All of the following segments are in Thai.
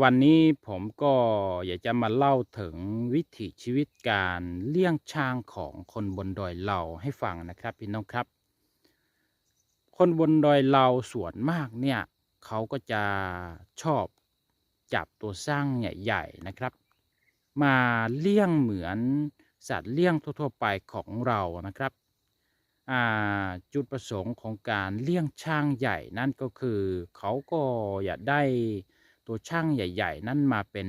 วันนี้ผมก็อยากจะมาเล่าถึงวิถีชีวิตการเลี้ยงช้างของคนบนดอยเหล่าให้ฟังนะครับพี่น้องครับ คนบนดอยเหล่าส่วนมากเนี่ยเขาก็จะชอบจับตัวสร้างใหญ่ๆนะครับ มาเลี้ยงเหมือนสัตว์เลี้ยงทั่วๆไปของเรานะครับจุดประสงค์ของการเลี้ยงช้างใหญ่นั่นก็คือเขาก็อยากได้ ตัวช่างใหญ่ ๆ นั่นมาเป็น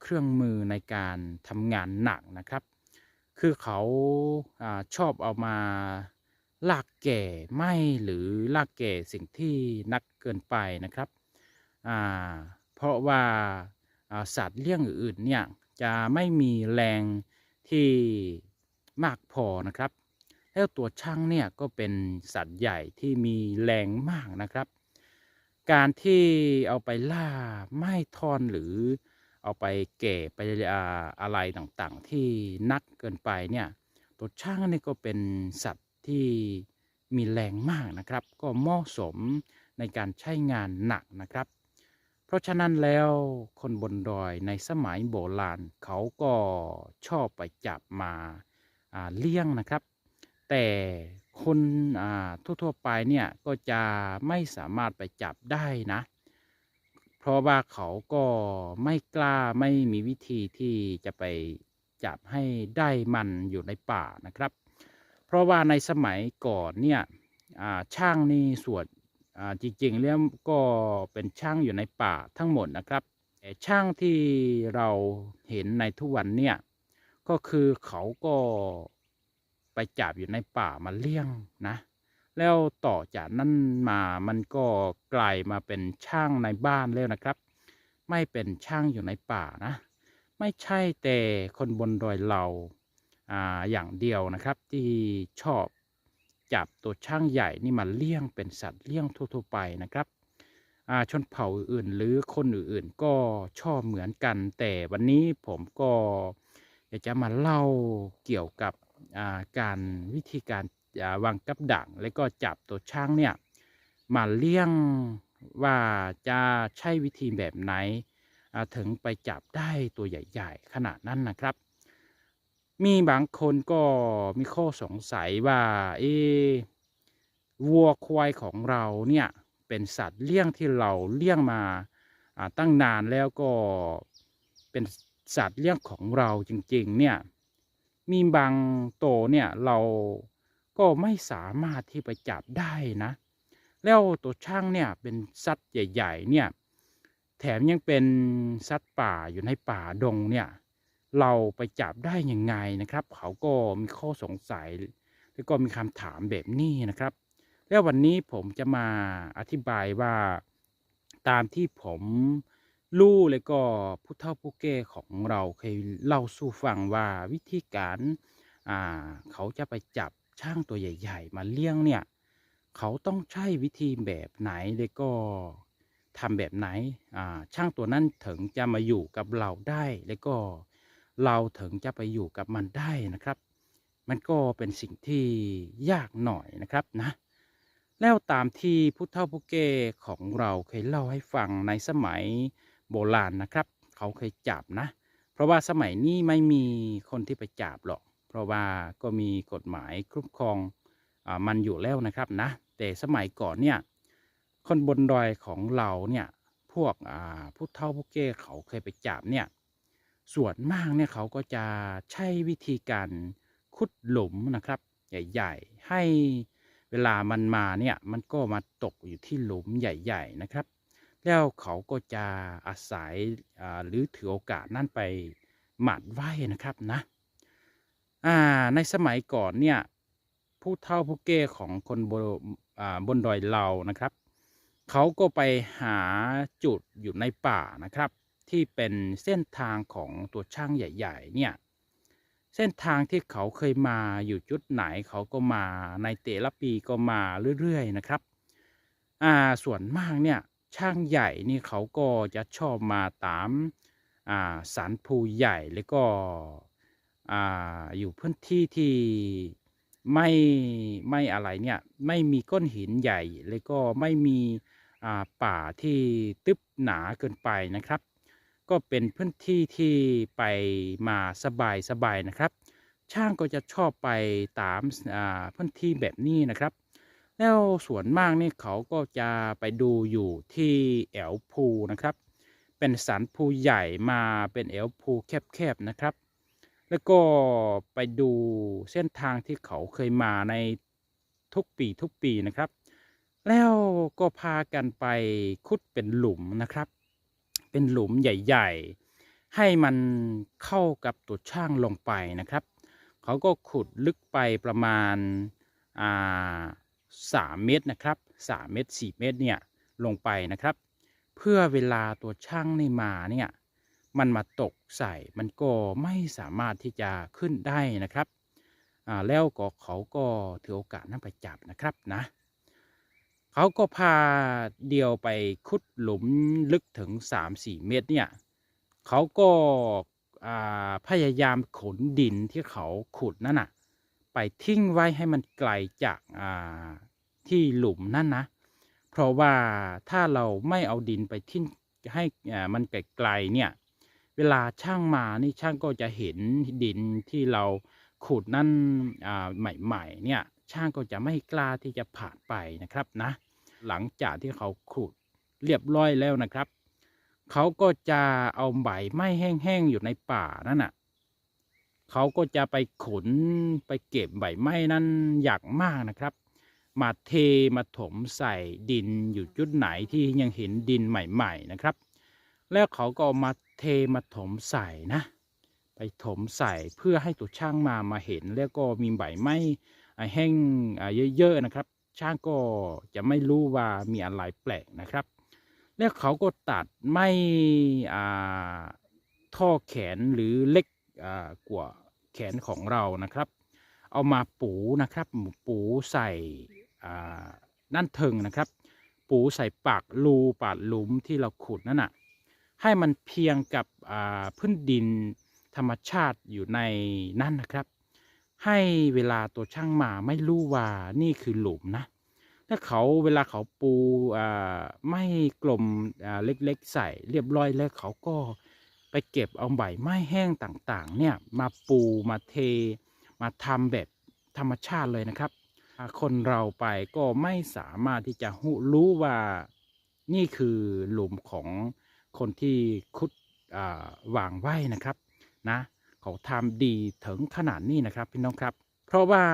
เครื่องมือในการทำงานหนักนะครับ คือเขาอาชอบเอามาลากแก่ไม่หรือลากแก่สิ่งที่นักเกินไปนะครับ เพราะว่าอ่าสัตว์เลี้ยงอื่นๆเนี่ยจะไม่มีแรงที่มากพอนะครับ แล้วตัวช่างเนี่ยก็เป็นสัตว์ใหญ่ที่มีแรงมากนะครับ การที่เอาไปล่าไม้ท่อนหรือเอาไปเก็บไปอะไรต่างๆ ที่นักเกินไปเนี่ยตัวช่างนี่ก็เป็นสัตว์ที่มีแรงมากนะครับ ก็เหมาะสมในการใช้งานหนักนะครับ เพราะฉะนั้นแล้วคนบนดอยในสมัยโบราณเขาก็ชอบไปจับมาเลี้ยงนะครับ แต่ คนทั่วๆไปเนี่ยก็จะไม่สามารถไปจับได้นะ เพราะว่าเขาก็ไม่กล้าไม่มีวิธีที่จะไปจับให้ได้มันอยู่ในป่านะครับ เพราะว่าในสมัยก่อนเนี่ยช่างนี่สวนอ่าจริงๆแล้วก็เป็นช่างอยู่ในป่าทั้งหมดนะครับแต่ช่างที่เราเห็นในทุกวันเนี่ยก็คือเขาก็ ไปจับอยู่ในป่ามาเลี้ยงนะ แล้วต่อจากนั้นมามันก็กลายมาเป็นช่างในบ้านแล้วนะครับ ไม่เป็นช่างอยู่ในป่านะ ไม่ใช่แต่คนบนดอยเราอ่าอย่างเดียวนะครับที่ชอบจับตัวช่างใหญ่นี่มาเลี้ยงเป็นสัตว์เลี้ยงทั่วๆไปนะครับอ่าชนเผ่าอื่นหรือคนอื่นๆก็ชอบเหมือนกัน แต่วันนี้ผมก็อยากจะมาเล่าเกี่ยวกับ การวิธีการวางกับดักแล้วก็จับตัวช้างเนี่ยมาเลี้ยงว่าจะใช้วิธีแบบไหนถึงไปจับได้ตัวใหญ่ๆ ขนาดนั้นนะครับ มีบางคนก็มีข้อสงสัยว่าเอวัวควายของเราเนี่ยเป็นสัตว์เลี้ยงที่เราเลี้ยงมาตั้งนานแล้วก็เป็นสัตว์เลี้ยงของเราจริงๆเนี่ย มีบางโตวเนี่ยเราก็ไม่สามารถที่ไปจับได้นะ แล้วตัวช่างเนี่ยเป็นสัตว์ใหญ่ๆเนี่ยแถมยังเป็นสัตว์ป่าอยู่ในป่าดงเนี่ยเราไปจับได้ยังไงนะครับ เขาก็มีข้อสงสัย แล้วก็มีคำถามแบบนี้นะครับ แล้ววันนี้ผมจะมาอธิบายว่าตามที่ผม รู้แล้วก็ผู้เฒ่าผู้แก่ของเราเคยเล่าสู่ฟังว่าวิธีการอ่าเขาจะไปจับช่างตัวใหญ่ ๆ มาเลี้ยงเนี่ยเขาต้องใช้วิธีแบบไหนแล้วก็ทำแบบไหนอ่าช่างตัวนั้นถึงจะมาอยู่กับเราได้ แล้วก็เราถึงจะไปอยู่กับมันได้นะครับ มันก็เป็นสิ่งที่ยากหน่อยนะครับนะแล้วตามที่ผู้เฒ่าผู้แก่ของเราเคยเล่าให้ฟังในสมัย โบราณนะครับ เขาเคยจับนะ เพราะว่าสมัยนี้ไม่มีคนที่ไปจับหรอก เพราะว่าก็มีกฎหมายคุ้มครองอมันอยู่แล้วนะครับนะ แต่สมัยก่อนเนี่ยคนบนดอยของเราเนี่ยพวกผู้เฒ่าผู้แก่เขาเคยไปจับเนี่ยส่วนมากเนี่ยเขาก็จะใช้วิธีการขุดหลุมนะครับ ใหญ่ ๆ ให้เวลามันมาเนี่ยมันก็มาตกอยู่ที่หลุมใหญ่ ๆ นะครับ แล้วเขาก็จะอาศัยหรือถือโอกาสนั่นไปหมัดไหว้นะครับนะอ่าในสมัยก่อนเนี่ยผู้เฒ่าผู้แก่ของคนบนบนดอยเรานะครับ เขาก็ไปหาจุดอยู่ในป่านะครับ ที่เป็นเส้นทางของตัวช่างใหญ่ๆเนี่ยเส้นทางที่เขาเคยมาอยู่จุดไหนเขาก็มาในแต่ละปีก็มาเรื่อยๆนะครับ อ่าส่วนมากเนี่ย ช่างใหญ่นี่เขาก็จะชอบมาตามอ่าสันภูใหญ่แล้วก็อ่าอยู่พื้นที่ที่ไม่ไม่อะไรเนี่ยไม่มีก้อนหินใหญ่ แล้วก็ไม่มีอ่าป่าที่ตึบหนาเกินไปนะครับ ก็เป็นพื้นที่ที่ไปมาสบายสบายนะครับ ช่างก็จะชอบไปตามอ่าพื้นที่แบบนี้นะครับ แล้วส่วนมากนี่เขาก็จะไปดูอยู่ที่แอวภูนะครับ เป็นสันภูใหญ่มาเป็นแอวภูแคบๆนะครับ แล้วก็ไปดูเส้นทางที่เขาเคยมาในทุกปีทุกปีนะครับ แล้วก็พากันไปขุดเป็นหลุมนะครับ เป็นหลุมใหญ่ ๆ ให้มันเข้ากับตัวช่างลงไปนะครับ เขาก็ขุดลึกไปประมาณอ่า สามเมตรนะครับสามเมตรสี่เมตรเนี่ยลงไปนะครับ เพื่อเวลาตัวช่างนี่มาเนี่ยมันมาตกใส่มันก็ไม่สามารถที่จะขึ้นได้นะครับอ่าแล้วก็เขาก็ถือโอกาสนั้นไปจับนะครับนะเขาก็พาเดียวไปขุดหลุมลึกถึง 3-4 เมตรเนี่ยเขาก็อ่าพยายามขนดินที่เขาขุดนั่นน่ะ ไปทิ้งไว้ให้มันไกลจากที่หลุมนั่นนะ เพราะว่าถ้าเราไม่เอาดินไปทิ้งให้มันไกลๆเนี่ย เวลาช่างมานี่ช่างก็จะเห็นดินที่เราขุดนั่นใหม่ๆเนี่ยช่างก็จะไม่กล้าที่จะผ่านไปนะครับนะ หลังจากที่เขาขุดเรียบร้อยแล้วนะครับ เขาก็จะเอาใบไม้แห้งๆอยู่ในป่านั่นน่ะ เขาก็จะไปขนไปเก็บใบไม้นั้นอย่างมากนะครับ มาเทมาถมใส่ดินอยู่จุดไหนที่ยังเห็นดินใหม่ๆนะครับ แล้วเขาก็มาเทมาถมใส่นะ ไปถมใส่เพื่อให้ตัวช่างมามาเห็น แล้วก็มีใบไม้แห้งเยอะๆนะครับ ช่างก็จะไม่รู้ว่ามีอะไรแปลกนะครับ แล้วเขาก็ตัดไม้อ่ท่อแขนหรือเล็ก กว่าแขนของเรานะครับ เอามาปูนะครับ ปูใส่นั่นเทิงนะครับ ปูใส่ปากรูปาดหลุมที่เราขุดนั่นน่ะให้มันเพียงกับพื้นดินธรรมชาติอยู่ในนั่นนะครับ ให้เวลาตัวช่างมาไม่รู้ว่านี่คือหลุมนะถ้าเขาเวลาเขาปูไม่กลมเล็กๆใส่เรียบร้อยแล้วเขาก็ ไปเก็บเอาใบไม้แห้งต่างๆเนี่ยมาปูมาเท มาทำแบบธรรมชาติเลยนะครับคนเราไปก็ไม่สามารถที่จะรู้ว่านี่คือหลุมของคนที่คุดวางไว้นะครับนะเขาทำดีถึงขนาดนี้นะครับพี่น้องครับ เพราะว่า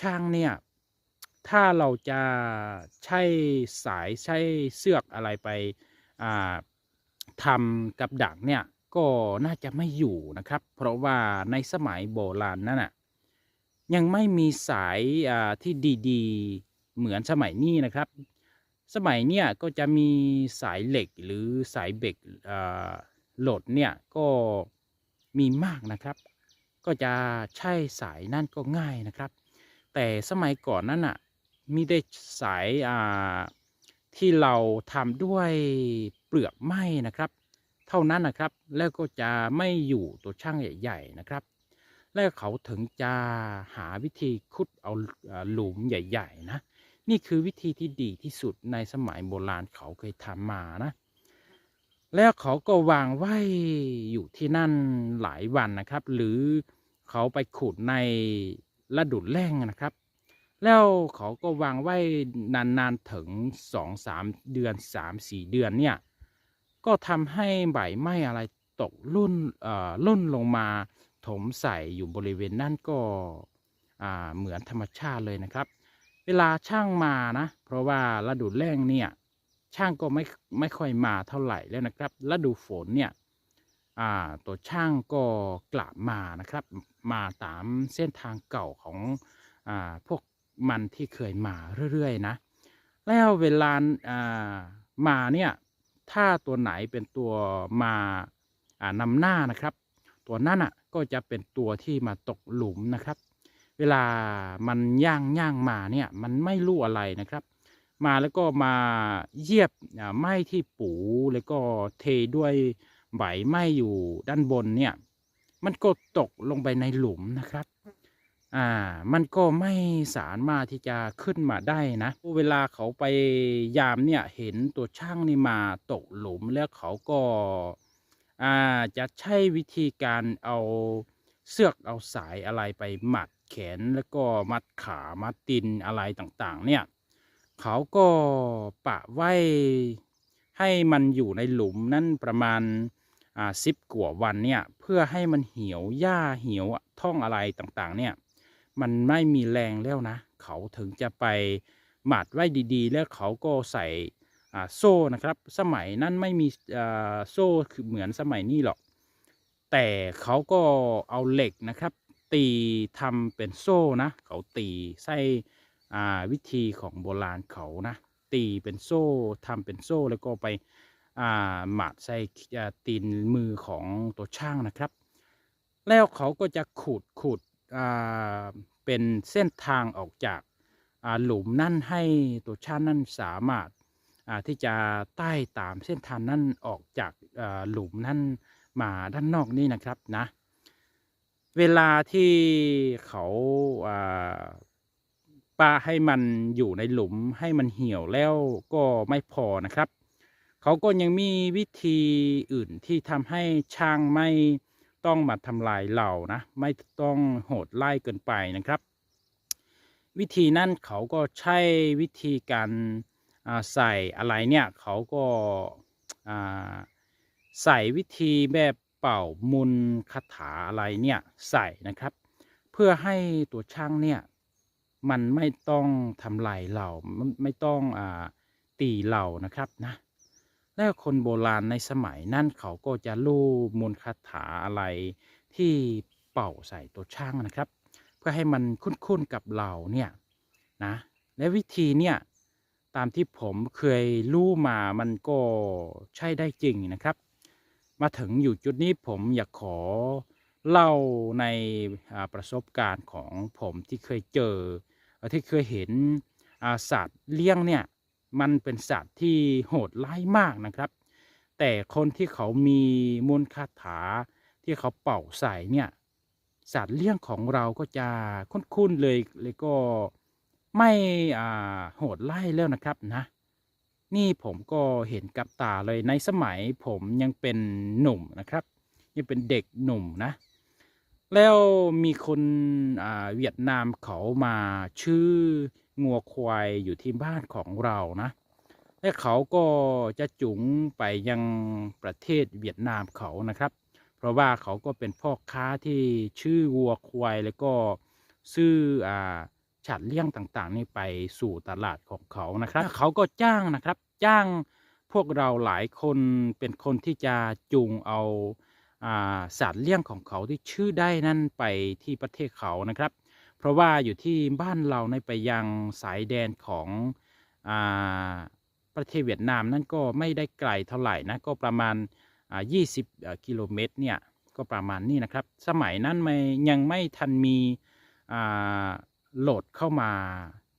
ช่างเนี่ยถ้าเราจะใช้สายใช้เสือกอะไรไปทำกับดักเนี่ย ก็น่าจะไม่อยู่นะครับ เพราะว่าในสมัยโบราณนั่นนะยังไม่มีสายอ่าที่ดีๆ เหมือนสมัยนี้นะครับ สมัยเนี่ยก็จะมีสายเหล็กหรือสายเบรกอ่าโหลดเนี่ยก็มีมากนะครับ ก็จะใช้สายนั่นก็ง่ายนะครับ แต่สมัยก่อนนั้นน่ะมีได้สายอ่าที่เราทำด้วยเปลือกไม้นะครับ เท่านั้นนะครับ แล้วก็จะไม่อยู่ตัวช่างใหญ่ ๆ นะครับ แล้วเขาถึงจะหาวิธีขุดเอาหลุมใหญ่ ๆ นะ นี่คือวิธีที่ดีที่สุดในสมัยโบราณเขาเคยทำมานะ แล้วเขาก็วางไว้อยู่ที่นั่นหลายวันนะครับ หรือเขาไปขุดในฤดูแล้งนะครับแล้วเขาก็วางไว้นานๆ ถึงสองสามเดือนสามสี่เดือนเนี่ย ก็ทำให้ใบไม้อะไรตกลุ่นเอ่อล่นลงมาถมใส่อยู่บริเวณนั่นก็เหมือนธรรมชาติเลยนะครับ เวลาช่างมานะ เพราะว่าฤดูแล้งเนี่ยช่างก็ไม่ไม่ค่อยมาเท่าไหร่แล้วนะครับฤดูฝนเนี่ยตัวช่างก็กลับมานะครับ มาตามเส้นทางเก่าของอพวกมันที่เคยมาเรื่อยๆนะ แล้วเวลามาเนี่ย ถ้าตัวไหนเป็นตัวมาอ่านำหน้านะครับ ตัวนั้นอะก็จะเป็นตัวที่มาตกหลุมนะครับ เวลามันย่างย่างมาเนี่ยมันไม่รู้อะไรนะครับ มาแล้วก็มาเยียบไม้ที่ปูแล้วก็เทด้วยใบไม้อยู่ด้านบนเนี่ยมันก็ตกลงไปในหลุมนะครับ อ่า มันก็ไม่สามารถที่จะขึ้นมาได้นะ เวลาเขาไปยามเนี่ยเห็นตัวช่างนี่มาตกหลุมแล้วเขาก็อ่าจะใช้วิธีการเอาเสือกเอาสายอะไรไปหมัดแขนแล้วก็มัดขามัดตินอะไรต่างๆ เนี่ย เขาก็ปะไว้ให้มันอยู่ในหลุมนั่นประมาณอ่าสิบกว่าวันเนี่ย เพื่อให้มันเหี่ยวหญ้าเหี่ยวท่องอะไรต่างๆ เนี่ย มันไม่มีแรงแล้วนะ เขาถึงจะไปหมัดไว้ดีๆ แล้วเขาก็ใส่โซ่นะครับ สมัยนั้นไม่มีโซ่คือเหมือนสมัยนี้หรอก แต่เขาก็เอาเหล็กนะครับ ตีทำเป็นโซ่นะ เขาตีใส่วิธีของโบราณเขานะ ตีเป็นโซ่ทำเป็นโซ่แล้วก็ไปหมัดใส่ตีนมือของตัวช่างนะครับ แล้วเขาก็จะขูดขูด เป็นเส้นทางออกจากาหลุมนั่นให้ตัวช่างนั่นสามารถาที่จะใต้ตามเส้นทางนั่นออกจากาหลุมนั่นมาด้านนอกนี่นะครับนะเวลาที่เขาาปาให้มันอยู่ในหลุมให้มันเหี่ยวแล้วก็ไม่พอนะครับ เขาก็ยังมีวิธีอื่นที่ทำให้ช่างไม่ ต้องมาทำลายเรานะ ไม่ต้องโหดไล่เกินไปนะครับ วิธีนั้นเขาก็ใช้วิธีการใส่อะไรเนี่ยเขาก็ใส่วิธีแบบเป่ามุนคาถาอะไรเนี่ยใส่นะครับ เพื่อให้ตัวช่างเนี่ยมันไม่ต้องทำลายเราไม่ไม่ต้องอตีเรานะครับนะ แล้วคนโบราณในสมัยนั้นเขาก็จะรู้มนต์คาถาอะไรที่เป่าใส่ตัวช่างนะครับ เพื่อให้มันคุ้นๆกับเราเนี่ยนะและวิธีเนี่ยตามที่ผมเคยรู้มามันก็ใช่ได้จริงนะครับ มาถึงอยู่จุดนี้ผมอยากขอเล่าในประสบการณ์ของผมที่เคยเจอที่เคยเห็นสัตว์เลี้ยงเนี่ย มันเป็นสัตว์ที่โหดร้ายมากนะครับ แต่คนที่เขามีมนต์คาถาที่เขาเป่าใส่เนี่ยสัตว์เลี้ยงของเราก็จะคุ้นๆเลยเลยก็ไม่โหดไล่แล้วนะครับนะ นี่ผมก็เห็นกับตาเลยในสมัยผมยังเป็นหนุ่มนะครับยังเป็นเด็กหนุ่มนะ แล้วมีคนเวียดนามเขามาชื่อ งัวควายอยู่ที่บ้านของเรานะ และเขาก็จะจุงไปยังประเทศเวียดนามเขานะครับ เพราะว่าเขาก็เป็นพ่อค้าที่ชื่อวัวควายแล้วก็ซื้ออ่าฉัดเลี้ยงต่างๆ นี่ไปสู่ตลาดของเขานะครับ เขาก็จ้างนะครับ จ้างพวกเราหลายคนเป็นคนที่จะจูงเอาอ่าสัตว์เลี้ยงของเขาที่ชื่อได้นั่นไปที่ประเทศเขานะครับ เพราะว่าอยู่ที่บ้านเราในไปยังสายแดนของอประเทศเวียดนามนั่นก็ไม่ได้ไกลเท่าไหร่นะก็ประมาณ 20 กิโลเมตรเนี่ยก็ประมาณนี้นะครับ สมัยนั้นไม่ยังไม่ทันมีโหลดเข้ามา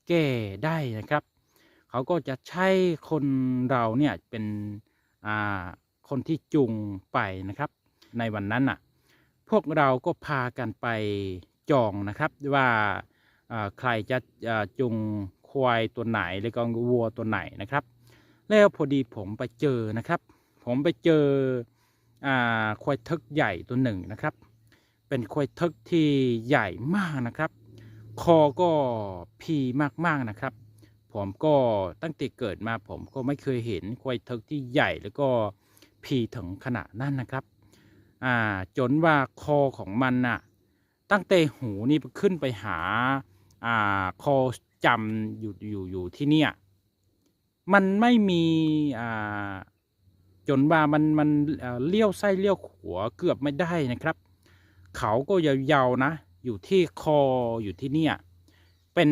แก้ได้นะครับ เขาก็จะใช้คนเราเนี่ยเป็นคนที่จูงไปนะครับ ในวันนั้นอะพวกเราก็พากันไป จองนะครับว่าใครจะจูงควายตัวไหนแล้วก็วัวตัวไหนนะครับ แล้วพอดีผมไปเจอนะครับ ผมไปเจอควายทึกใหญ่ตัวหนึ่งนะครับ เป็นควายทึกที่ใหญ่มากนะครับ คอก็พีมากๆนะครับ ผมก็ตั้งแต่เกิดมาผมก็ไม่เคยเห็นควายทึกที่ใหญ่แล้วก็พีถึงขนาดนั้นนะครับจนว่าคอของมันน่ะ ตั้งแต่หูนี่ขึ้นไปหาอ่าคอจำอยู่อยู่อยู่ที่เนี่ย มันไม่มีอ่าจนว่ามันมันเลี้ยวไส้เลี้ยวขวาเกือบไม่ได้นะครับ เขาก็ยาวๆนะ อยู่ที่คออยู่ที่เนี่ย เป็น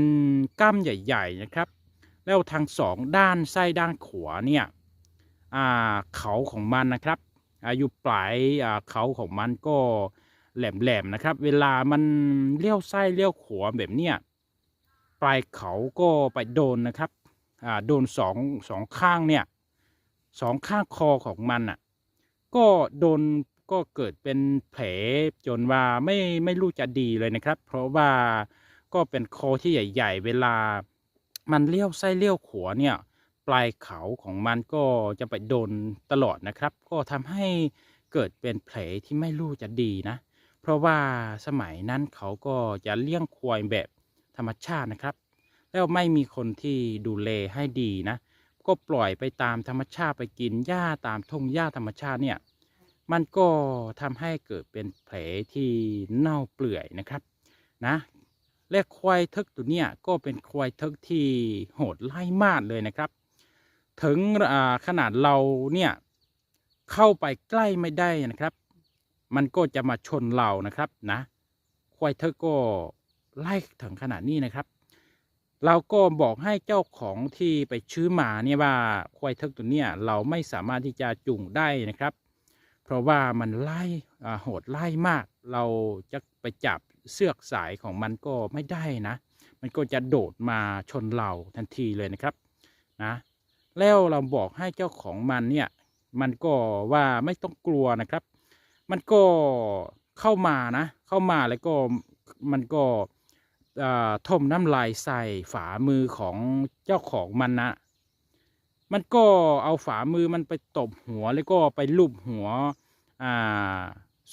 กล้ามใหญ่ๆนะครับ แล้วทางสองด้านไส้ด้านขวาเนี่ยเขาของมันนะครับ อายู่ปลายเขาของมันก็ แหลมๆนะครับ เวลามันเลี้ยวไส้เลี้ยวขวาแบบเนี้ยปลายเขาก็ไปโดนนะครับอ่าโดนสองสองข้างเนี่ยสองข้างคอของมันอะก็โดนก็เกิดเป็นแผลจนว่าไม่ไม่รู้จะดีเลยนะครับ เพราะว่าก็เป็นคอที่ใหญ่ ๆ เวลามันเลี้ยวไส้เลี้ยวขวาเนี่ยปลายเขาของมันก็จะไปโดนตลอดนะครับ ก็ทำให้เกิดเป็นแผลที่ไม่รู้จะดีนะ เพราะว่าสมัยนั้นเขาก็จะเลี้ยงควายแบบธรรมชาตินะครับ แล้วไม่มีคนที่ดูแลให้ดีนะ ก็ปล่อยไปตามธรรมชาติไปกินหญ้าตามทุ่งหญ้าธรรมชาติเนี่ย มันก็ทำให้เกิดเป็นแผลที่เน่าเปื่อยนะครับนะและควายทึกตัวเนี้ยก็เป็นควายทึกที่โหดไล่มากเลยนะครับ ถึงขนาดเราเนี่ยเข้าไปใกล้ไม่ได้นะครับ มันก็จะมาชนเรานะครับนะควายเธอก็ไล่ถึงขนาดนี้นะครับ เราก็บอกให้เจ้าของที่ไปชื้อหมาเนี่ยว่าควายเทิกตัวเนี้ยเราไม่สามารถที่จะจุงได้นะครับ เพราะว่ามันไล่โหดไล่มาก เราจะไปจับเสือกสายของมันก็ไม่ได้นะ มันก็จะโดดมาชนเราทันทีเลยนะครับนะแล้วเราบอกให้เจ้าของมันเนี่ยมันก็ว่าไม่ต้องกลัวนะครับ มันก็เข้ามานะ เข้ามาแล้วก็มันก็ท่มน้ำลายใส่ฝ่ามือของเจ้าของมันนะ มันก็เอาฝ่ามือมันไปตบหัวแล้วก็ไปลูบหัวอ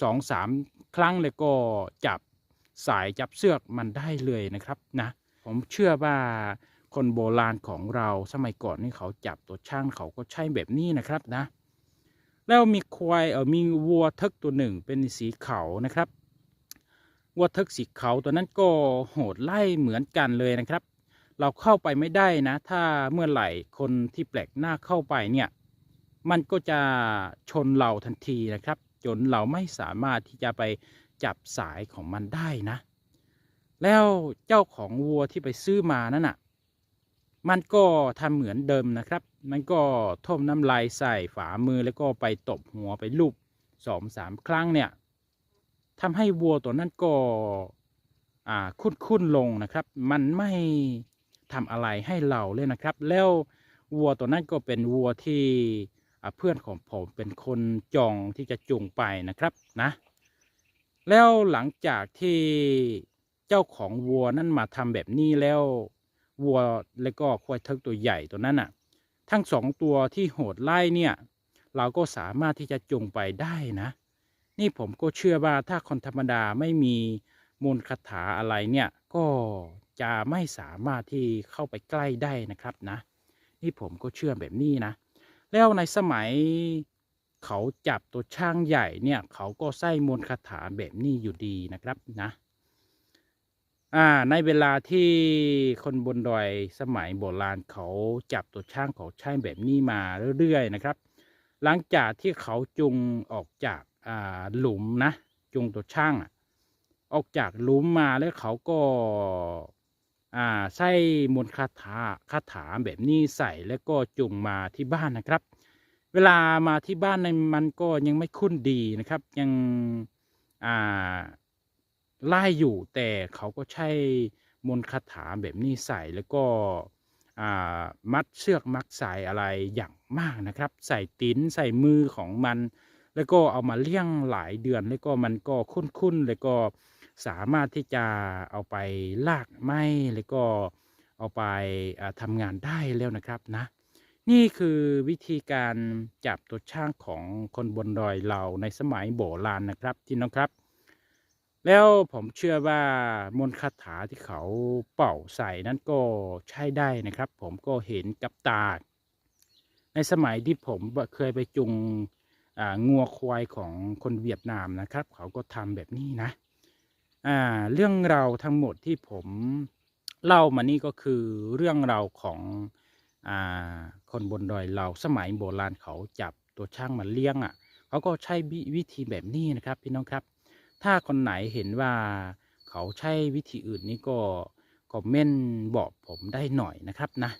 สองสามครั้งแล้วก็จับสายจับเสือกมันได้เลยนะครับนะผมเชื่อว่าคนโบราณของเราสมัยก่อนนี่เขาจับตัวช่างเขาก็ใช้แบบนี้นะครับนะ แล้วมีควายเออมีวัวทึกตัวหนึ่งเป็นสีขาวนะครับวัวทึกสีขาวตัวนั้นก็โหดไล่เหมือนกันเลยนะครับ เราเข้าไปไม่ได้นะ ถ้าเมื่อไหร่คนที่แปลกหน้าเข้าไปเนี่ยมันก็จะชนเราทันทีนะครับ จนเราไม่สามารถที่จะไปจับสายของมันได้นะ แล้วเจ้าของวัวที่ไปซื้อมานั่นน่ะมันก็ทำเหมือนเดิมนะครับ มันก็ท่มน้ำลายใส่ฝ่ามือแล้วก็ไปตบหัวไปลูบสองสามครั้งเนี่ยทำให้วัวตัวนั้นก็อ่าคุ้นคุ้นๆลงนะครับ มันไม่ทำอะไรให้เราเลยนะครับ แล้ววัวตัวนั้นก็เป็นวัวที่เพื่อนของผมเป็นคนจองที่จะจูงไปนะครับนะ แล้วหลังจากที่เจ้าของวัวนั้นมาทำแบบนี้แล้ววัวแล้วก็ควายเทิกตัวใหญ่ตัวนั้นน่ะ ทั้งสองตัวที่โหดไล่เนี่ย เราก็สามารถที่จะจูงไปได้นะ นี่ผมก็เชื่อว่าถ้าคนธรรมดาไม่มีมูลคาถาอะไรเนี่ย ก็จะไม่สามารถที่เข้าไปใกล้ได้นะครับนะ นี่ผมก็เชื่อแบบนี้นะ แล้วในสมัยเขาจับตัวช่างใหญ่เนี่ย เขาก็ใส่มนต์คาถาแบบนี้อยู่ดีนะครับนะ อ่าในเวลาที่คนบนดอยสมัยโบราณเขาจับตัวช่างขาใช้แบบนี้มาเรื่อยๆนะครับ หลังจากที่เขาจุงออกจากอ่าหลุมนะจุงตัวช่างออกจากหลุมมาแล้วเขาก็อ่าใส่มนต์คาถาคาถาแบบนี้ใส่แล้วก็จุงมาที่บ้านนะครับ เวลามาที่บ้านในมันก็ยังไม่คุ้นดีนะครับ ยังอ่า ไล่อยู่แต่เขาก็ใช้มนต์คาถาแบบนี้ใส่แล้วก็มัดเชือกมัดสายอะไรอย่างมากนะครับ ใส่ติ้นใส่มือของมัน แล้วก็เอามาเลี้ยงหลายเดือน แล้วก็มันก็คุ้นๆแล้วก็สามารถที่จะเอาไปลากไม้แล้วก็เอาไปอ่าทำงานได้แล้วนะครับนะ นี่คือวิธีการจับตัวช่างของคนบนดอยเราในสมัยโบราณนะครับที่น้องครับ แล้วผมเชื่อว่ามนต์คาถาที่เขาเป่าใส่นั้นก็ใช้ได้นะครับ ผมก็เห็นกับตา ในสมัยที่ผมเคยไปจุงงัวควายของคนเวียดนามนะครับ เขาก็ทำแบบนี้นะเรื่องราวทั้งหมดที่ผมเล่ามานี่ก็คือเรื่องราวของอคนบนดอยเราสมัยโบราณเขาจับตัวช่างมาเลี้ยงอะ เขาก็ใช้วิธีแบบนี้นะครับพี่น้องครับ ถ้าคนไหนเห็นว่าเขาใช้วิธีอื่นนี้ก็คอมเมนต์บอกผมได้หน่อยนะครับนะ